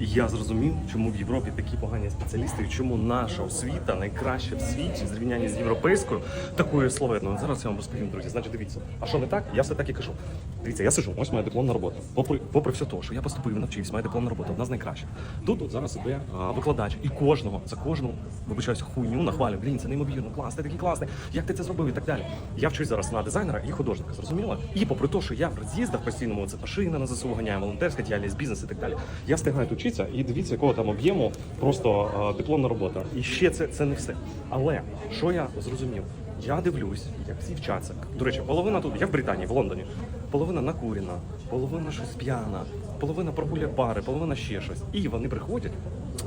І я зрозумів, чому в Європі такі погані спеціалісти, і чому наша освіта найкраща в світі в зрівнянні з європейською, такою словетною. Зараз я вам розповім, друзі. Значить, дивіться, а що не так? Я все так і кажу. Дивіться, я сижу, ось моя дипломна робота. Попри, попри все те, що я поступив, навчився, моя дипломна робота, одна з найкращих. Тут от зараз іде викладач, і кожного за кожну вибачаюся хуйню нахвалю. Блін, це неймовірно, клас, ти такий класний. Як ти це зробив і так далі. Я вчусь зараз на дизайнера і художника, зрозуміло? І попри те, що я в роз'їздах постійному, це машина на ЗСУ волонтерська діяльність, бізнес і так далі. Я встигаю тут вчитися і дивіться, якого там об'єму просто дипломна робота. І ще це, це не все. Але що я зрозумів? Я дивлюсь, як всі вчаться. До речі, половина тут, я в Британії, в Лондоні, половина накурена, половина щось п'яна, половина прогуляє пари, половина ще щось. І вони приходять.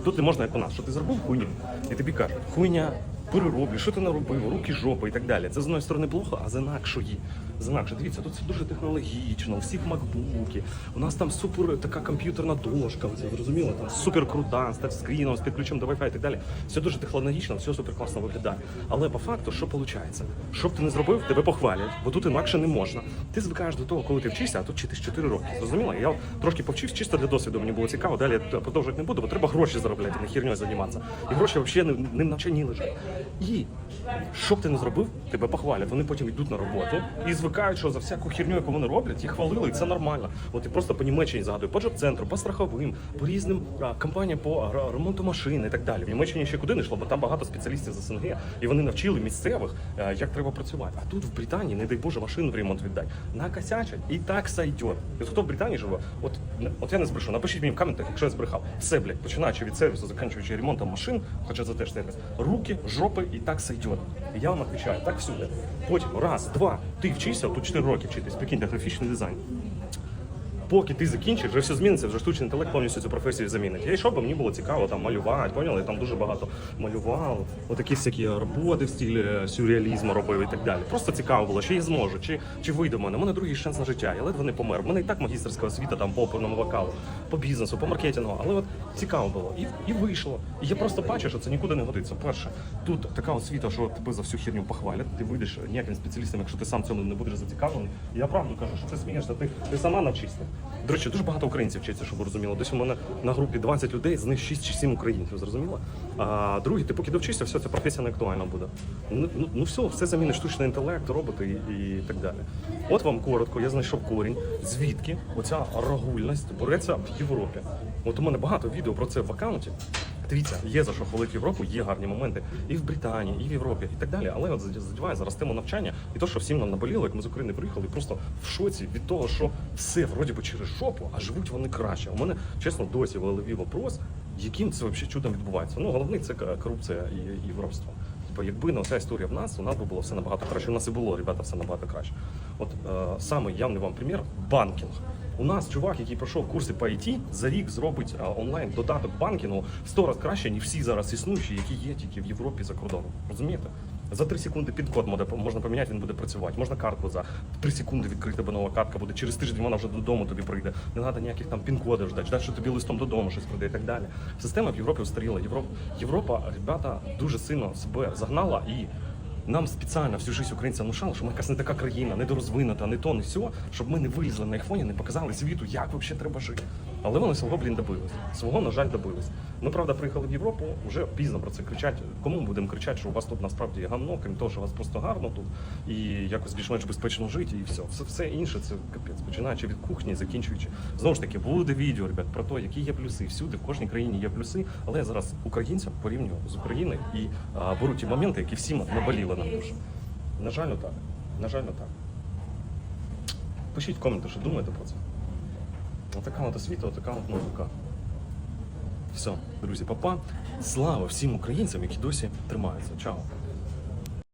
Тут не можна, як у нас, що ти зробив хуйню, і тобі кажуть, хуйня, перероблю, що ти наробив, руки, жопи і так далі. Це з одної сторони плохо, а з інакшої. З інакше. Дивіться, тут все дуже технологічно, у всіх макбуки. У нас там супер така комп'ютерна дошка, це зрозуміло, там супер крута, з тачскріном, з підключенням до Wi-Fi і так далі. Все дуже технологічно, все супер класно виглядає. Але по факту, що виходить? Що б ти не зробив, тебе похвалять, бо тут інакше не можна. Ти звикаєш до того, коли ти вчишся, а тут вчитись 4 роки. Зрозуміло? Я трошки повчився чисто для досвіду, мені було цікаво. Далі продовжувати не буду, бо треба гроші заробляти, не херньою займатися. І гроші взагалі не, не в лежать. І що б ти не зробив, тебе похвалять. Вони потім йдуть на роботу і звикають, що за всяку херню, яку вони роблять, їх хвалили, і це нормально. От і просто по Німеччині згадую, по джоб-центру, по страховим, по різним компаніям по ремонту машин і так далі. В Німеччині ще куди не йшло, бо там багато спеціалістів з СНГ, і вони навчили місцевих, е, як треба працювати. А тут в Британії, не дай Боже, машину в ремонт віддай. Накосячать і так сайдет. І хто в Британії живе, от, от я не збрешу, напишіть мені в коментах, якщо я збрехав. Все, блядь, починаючи від сервісу, закінчуючи ремонтом машин, хоча це теж сервіс, руки, жопи і так сайдет. Я вам відповідаю, так всюди. Потім раз, два, ти вчишся, тут 4 роки вчитись, прикиньте, графічний дизайн. Поки ти закінчиш, вже все зміниться, вже штучний інтелект повністю цю професію замінить. Я йшов, бо мені було цікаво там малювати, поняли? Я там дуже багато малював, отакі всякі роботи в стилі е, сюрреалізму робив і так далі. Просто цікаво було, чи я зможу, чи, чи вийде в мене. У мене другий шанс на життя. Я ледве не помер. У мене і так магістерська освіта там по оперному вокалу, по бізнесу, по маркетингу. Але от цікаво було. І, і вийшло. І я просто бачу, що це нікуди не годиться. Перше, тут така освіта, що тебе за всю херню похвалять. Ти вийдеш ніяким спеціалістом, якщо ти сам цьому не будеш зацікавлений. Я правду кажу, що ти смієшся, ти, ти сама навчишся. До речі, дуже багато українців вчиться, щоб ви розуміли. Десь у мене на групі 20 людей, з них 6 чи 7 українців, зрозуміло? А другі, ти поки довчишся, все, ця професія не актуальна буде. Ну, ну, ну все, все замінить штучний інтелект, роботи і, і так далі. От вам коротко, я знайшов корінь, звідки оця рагульність бореться в Європі. От у мене багато відео про це в аккаунті. Дивіться, є за що хвалити Європу, є гарні моменти і в Британії, і в Європі, і так далі. Але от задіває зараз тему навчання і то, що всім нам наболіло, як ми з України приїхали, просто в шоці від того, що все вроді би через жопу, а живуть вони краще. У мене чесно досі в голові вопрос, яким це взагалі чудом відбувається. Ну головне це корупція і, і воровство. Типу, якби не ця історія в нас, у нас би було все набагато краще. У нас і було, ребята, все набагато краще. От е, саме явний вам примір банкінг. У нас чувак, який пройшов курси по IT, за рік зробить а, онлайн додаток банкінгу в 100 разів краще, ніж всі зараз існуючі, які є тільки в Європі за кордоном. Розумієте? За 3 секунди пін-код можна поміняти, він буде працювати. Можна картку за 3 секунди відкрити тебе нова картка буде. Через тиждень вона вже додому тобі прийде. Не треба ніяких там пін-кодів ждати, ждати, що тобі листом додому щось прийде і так далі. Система в Європі устаріла. Європа, Європа, ребята, дуже сильно себе загнала і нам спеціально всю життя українцям внушали, що ми якась не така країна, недорозвинута, не то, не сьо, щоб ми не вилізли на айфоні, не показали світу, як взагалі треба жити. Але вони свого, блін, добились. Свого, на жаль, добились. Ми, правда, приїхали в Європу, вже пізно про це кричать. Кому будемо кричати, що у вас тут насправді гамно, крім того, що у вас просто гарно тут і якось більш-менш безпечно жити, і все. Все, все інше це капець, починаючи від кухні, закінчуючи. Знову ж таки, буде відео, ребят, про те, які є плюси. Всюди, в кожній країні є плюси, але я зараз українцям порівнюю з Україною і а, беру ті моменти, які всім наболіли нам дуже. На жаль, так. На жаль, так. Пишіть в коменти, що думаєте про це. Отака от освіта, отака от музика. Все, друзі, папа. Слава всім українцям, які досі тримаються. Чао.